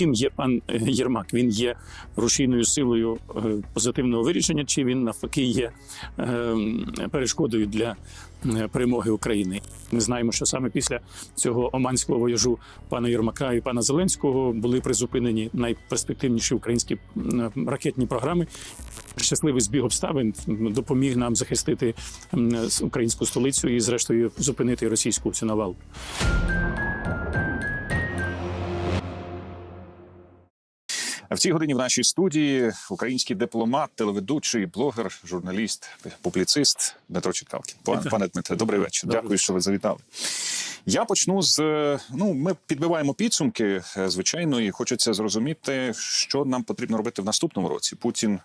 ким є пан е, Єрмак? Він є рушійною силою е, позитивного вирішення, чи він навпаки є е, перешкодою для е, перемоги України? Ми знаємо, що саме після цього оманського вояжу пана Єрмака і пана Зеленського були призупинені найперспективніші українські ракетні програми. Щасливий збіг обставин допоміг нам захистити українську столицю і, зрештою, зупинити російську цю навалу. В цій годині в нашій студії український дипломат, телеведучий, блогер, журналіст, публіцист Дмитро Чекалкін. Пане, Дмитре, добрий вечір. Дякую, що ви завітали. Я почну з е, ну, ми підбиваємо підсумки, е, звичайно, і хочеться зрозуміти, що нам потрібно робити в наступному році. Путін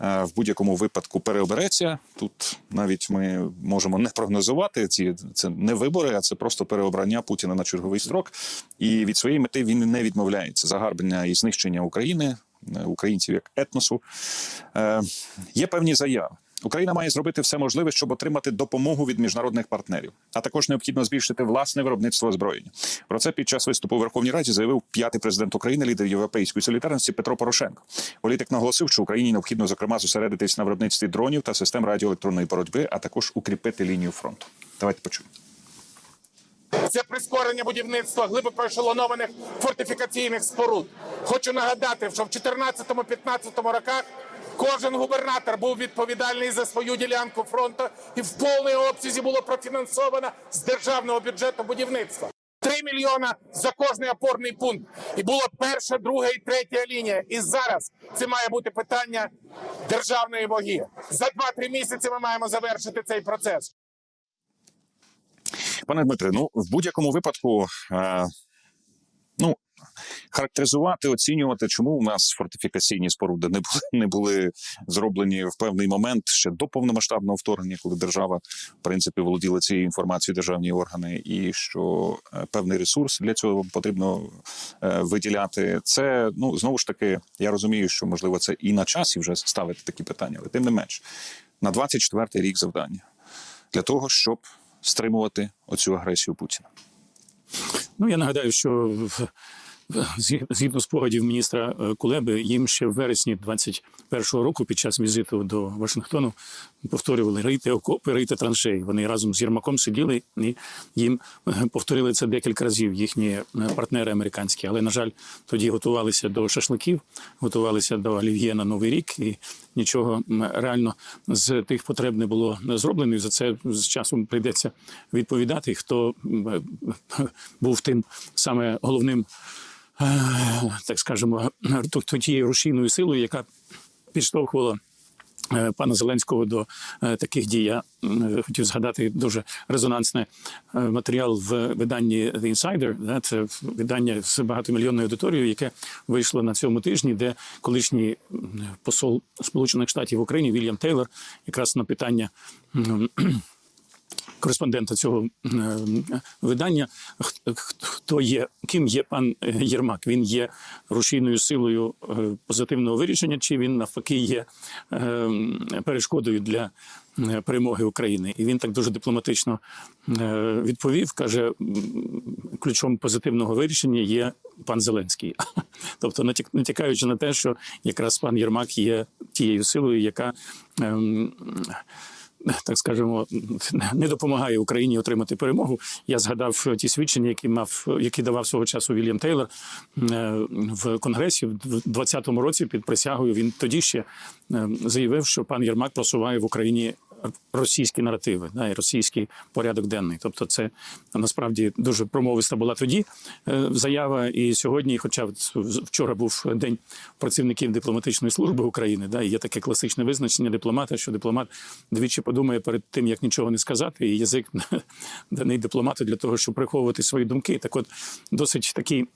е, в будь-якому випадку переобереться. Тут навіть ми можемо не прогнозувати ці це не вибори, а це просто переобрання Путіна на черговий строк. І від своєї мети він не відмовляється загарбання і знищення України, українців як етносу. Е, є певні заяви. Україна має зробити все можливе, щоб отримати допомогу від міжнародних партнерів. А також необхідно збільшити власне виробництво озброєння. Про це під час виступу у Верховній Раді заявив п'ятий президент України, лідер європейської солідарності Петро Порошенко. Політик наголосив, що Україні необхідно зокрема зосередитись на виробництві дронів та систем радіоелектронної боротьби, а також укріпити лінію фронту. Давайте почуємо. це прискорення будівництва глибоко ешелонованих фортифікаційних споруд. Хочу нагадати, що в 2014-2015 роках кожен губернатор був відповідальний за свою ділянку фронту, і в повній обсязі було профінансовано з державного бюджету будівництва. 3 мільйона за кожний опорний пункт. І було перша, друга і третя лінія. І зараз це має бути питання державної ваги. За 2-3 місяці ми маємо завершити цей процес. Пане Дмитре, ну в будь-якому випадку, е, характеризувати, оцінювати, чому у нас фортифікаційні споруди не були не були зроблені в певний момент ще до повномасштабного вторгнення, коли держава в принципі володіла цією інформацією, державні органи, і що е, певний ресурс для цього потрібно е, виділяти. Це ну знову ж таки, я розумію, що можливо це і на часі вже ставити такі питання, але тим не менш на 24-й рік завдання для того, щоб стримувати оцю агресію Путіна. Ну я нагадаю, що згідно спогадів міністра е, Кулеби, їм ще в вересні 21-го року, під час візиту до Вашингтону, повторювали рийте окопи, рийте траншеї. Вони разом з Єрмаком сиділи і їм е, повторили це декілька разів. Їхні е, партнери американські. Але на жаль, тоді готувалися до шашликів, готувалися до олів'є на новий рік, і нічого реально з тих потреб не було зроблено. І за це з часом прийдеться відповідати. Хто був тим саме головним так скажемо, тією рушійною силою, яка підштовхувала. е, Пана Зеленського до е, таких дій я хотів згадати дуже резонансний е, матеріал в виданні The Insider. Це видання з багатомільйонною аудиторією, яке вийшло на цьому тижні, де колишній посол Сполучених Штатів в Україні Вільям Тейлор якраз на питання кореспондента цього е, видання. Хто є, ким є пан е, Єрмак? Він є рушійною силою е, позитивного вирішення, чи він навпаки є перешкодою для перемоги України? І він так дуже дипломатично відповів. каже: ключом позитивного вирішення є пан Зеленський. Тобто, натякаючи на те, що якраз пан Єрмак є тією силою, яка. Ем, так скажемо, не допомагає Україні отримати перемогу. Я згадав ті свідчення, які мав, які давав свого часу Вільям Тейлор е, в Конгресі в 2020 році під присягою. Він тоді ще е, заявив, що пан Єрмак просуває в Україні російські наративи, да, і російський порядок денний. Тобто, це насправді дуже промовиста була тоді е, заява. І сьогодні, хоча вчора був день працівників дипломатичної служби України, да, і є таке класичне визначення дипломата, що дипломат двічі подумає перед тим, як нічого не сказати, і язик даний дипломату для того, щоб приховувати свої думки. Так, от досить такий.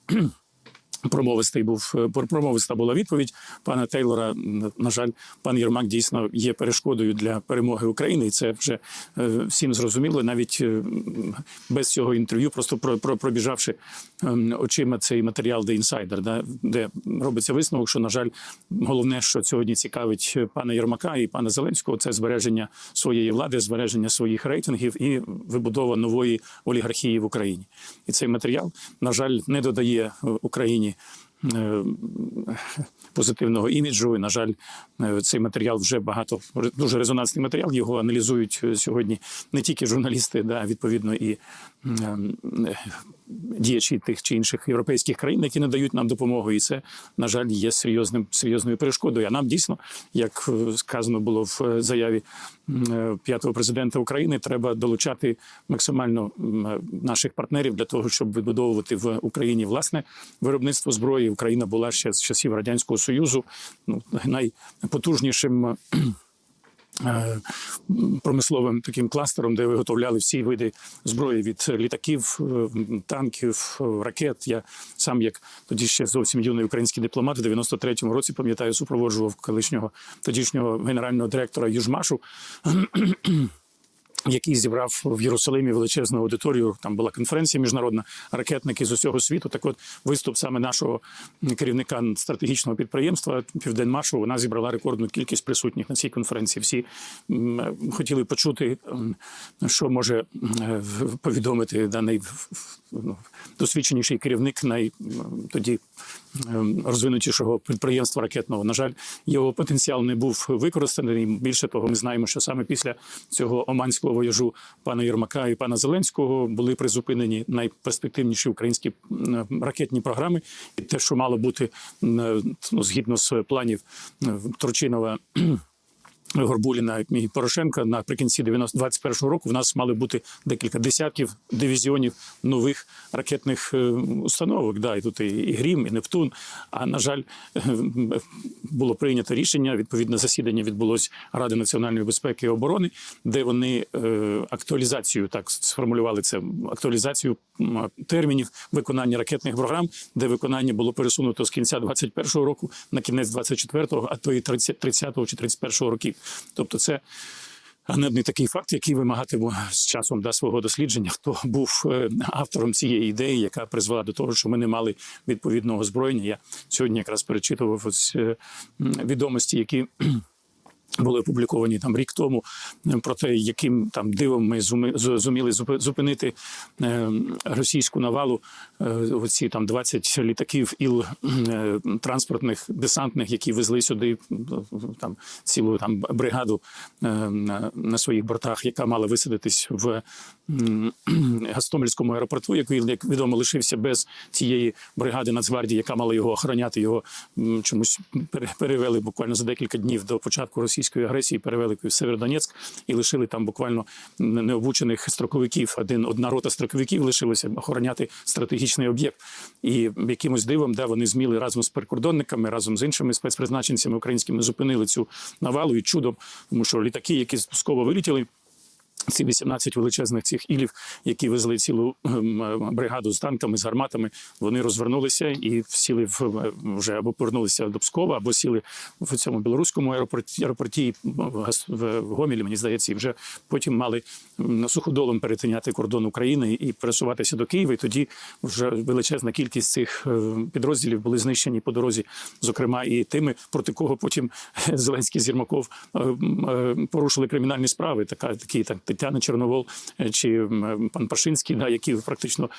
Промовистий був е, промовиста була відповідь пана Тейлора. На жаль, пан Єрмак дійсно є перешкодою для перемоги України, і це вже е, всім зрозуміло. Навіть е, без цього інтерв'ю, просто про, про пробіжавши очима цей матеріал The Insider, да, де робиться висновок, що на жаль, головне, що сьогодні цікавить пана Єрмака і пана Зеленського, це збереження своєї влади, збереження своїх рейтингів і вибудова нової олігархії в Україні. І цей матеріал, на жаль, не додає Україні е, позитивного іміджу. І, на жаль, е, цей матеріал вже багато дуже резонансний матеріал. Його аналізують сьогодні не тільки журналісти, да, відповідно і діячі тих чи інших європейських країн, які надають нам допомогу. І це, на жаль, є серйозним серйозною перешкодою. А нам дійсно, як е, сказано було в е, заяві е, п'ятого президента України, треба долучати максимально е, наших партнерів для того, щоб вибудовувати в Україні власне виробництво зброї. Україна була ще з часів радянського союзу ну, найпотужнішим. Е, Промисловим таким кластером, де виготовляли всі види зброї від літаків, е, танків, е, ракет. Я сам, як тоді ще зовсім юний український дипломат, в 93-му році пам'ятаю, супроводжував колишнього тодішнього генерального директора Южмашу який зібрав в Єрусалимі величезну аудиторію. Там була конференція міжнародна, ракетники з усього світу. Так от виступ саме нашого керівника стратегічного підприємства Південмашу вона зібрала рекордну кількість присутніх на цій конференції. Всі хотіли почути, що може повідомити даний досвідченіший керівник най тоді ем, розвинутішого підприємства ракетного. На жаль, його потенціал не був використаний. Більше того, ми знаємо, що саме після цього оманського вояжу пана Єрмака і пана Зеленського були призупинені найперспективніші українські ракетні програми. І те, що мало бути ну, згідно з планів м, Турчинова. Горбуліна і Порошенка наприкінці 90 21-го року в нас мали бути декілька десятків дивізіонів нових ракетних е, установок. Да, і тут і, Грім, і Нептун. А на жаль, е, було прийнято рішення. Відповідне засідання відбулось Ради національної безпеки і оборони, де вони е, актуалізацію так сформулювали це актуалізацію термінів виконання ракетних програм, де виконання було пересунуто з кінця 21-го року на кінець 24-го, а то і 30 30-го чи 31-го років. Тобто, це ганебний такий факт, який вимагатиме з часом да, свого дослідження, хто був е, автором цієї ідеї, яка призвела до того, що ми не мали відповідного озброєння. Я сьогодні якраз перечитував ось, е, відомості, які. Були опубліковані там рік тому е, про те, яким там дивом ми зуміли зупи- зупинити е, російську навалу. Е, оці там 20 літаків іл транспортних десантних, які везли сюди там цілу там бригаду на, своїх бортах, яка мала висадитись в Гастомельському аеропорту, який, як відомо, лишився без цієї бригади Нацгвардії, яка мала його охороняти. Його чомусь пере- перевели буквально за декілька днів до початку російської агресії, перевели в Северодонецьк і лишили там буквально необучених строковиків. Один одна рота строковиків лишилася охороняти стратегічний об'єкт. І якимось дивом, де вони зміли разом з прикордонниками, разом з іншими спецпризначенцями українськими зупинили цю навалу і чудом, тому що літаки, які спусково вилетіли. Ці 18 величезних цих ілів, які везли цілу ем, бригаду з танками, з гарматами, вони розвернулися і сіли в е, вже або повернулися до Пскова, або сіли в цьому білоруському аеропорті, аеропорті в Гомелі, мені здається, і вже потім мали м, суходолом перетиняти кордон України і пересуватися до Києва. І тоді вже величезна кількість цих е, підрозділів були знищені по дорозі, зокрема і тими, проти кого потім Зеленський з Єрмаков е, порушили кримінальні справи. Така такі так Тетяна Чорновол е, чи пан Пашинський, да, які практично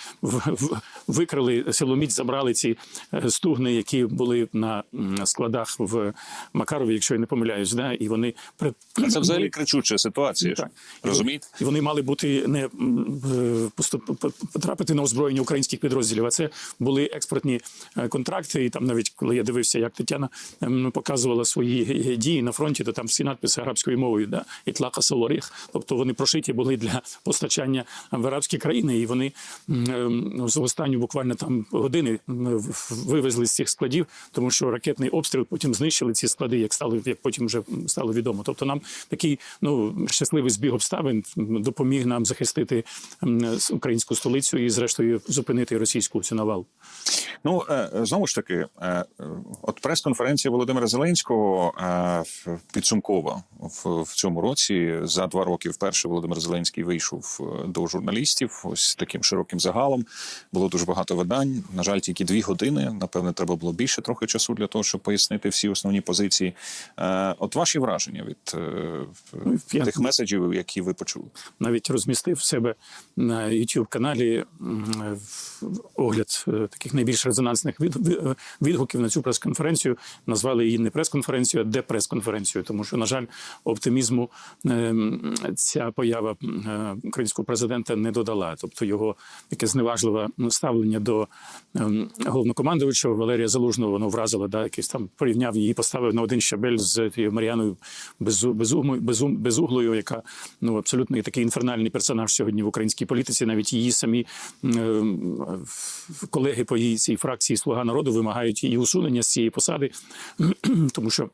викрили силоміць, забрали ці е, стугни, які були на складах в Макарові, якщо я не помиляюсь, да, і вони при Це взагалі кричуча ситуація. так. Розумієте? І вони мали бути не е, потрапити на озброєння українських підрозділів. А це були експортні е, контракти. І там навіть коли я дивився, як Тетяна ем, показувала свої е, дії на фронті, то там всі надписи арабською мовою, да ітлака солорих. Тобто вони прошиті були для постачання в арабські країни, і вони ем, з останню буквально там години вивезли з цих складів, тому що ракетний обстріл потім знищили ці склади, як стало як потім вже стало відомо. Тобто нам такий ну щасливий збіг обставин допоміг нам захистити українську столицю і, зрештою, зупинити російську цю навалу. Ну е, знову ж таки, е, от прес-конференція Володимира Зеленського е, в, в цьому році за два роки вперше Володимир Зеленський вийшов е, до журналістів ось таким широким загалом. Було дуже багато видань. На жаль, тільки дві години. Напевне, треба було більше трохи часу для того, щоб пояснити всі основні позиції. Е, От ваші враження від е, Ну, я- тих меседжів, які ви почули. навіть розмістив в себе на youtube каналі огляд таких найбільш резонансних від- від- відгуків на цю прес-конференцію. Назвали її не прес-конференцією, а депрес-конференцією, тому що, на жаль, оптимізму е, м, ця поява е, українського президента не додала. Тобто його таке зневажливе ставлення до ем, головнокомандувача Валерія Залужного воно вразило, да, якийсь там порівняв її, поставив на один щабель з тією Мар'яною Безуглою, яка ну абсолютно такий інфернальний персонаж сьогодні в українській політиці. Навіть її самі ем, колеги по її цій фракції Слуга народу вимагають її усунення з цієї посади, тому що.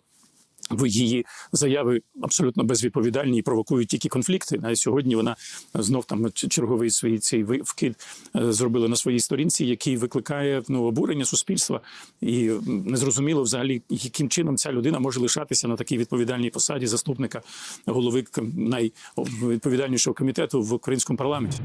В її заяви абсолютно безвідповідальні і провокують тільки конфлікти. Навіть сьогодні вона знов там черговий свій цей ви- вкид е, зробила на своїй сторінці, який викликає ну, обурення суспільства. І незрозуміло взагалі, яким чином ця людина може лишатися на такій відповідальній посаді заступника голови найвідповідальнішого комітету в українському парламенті.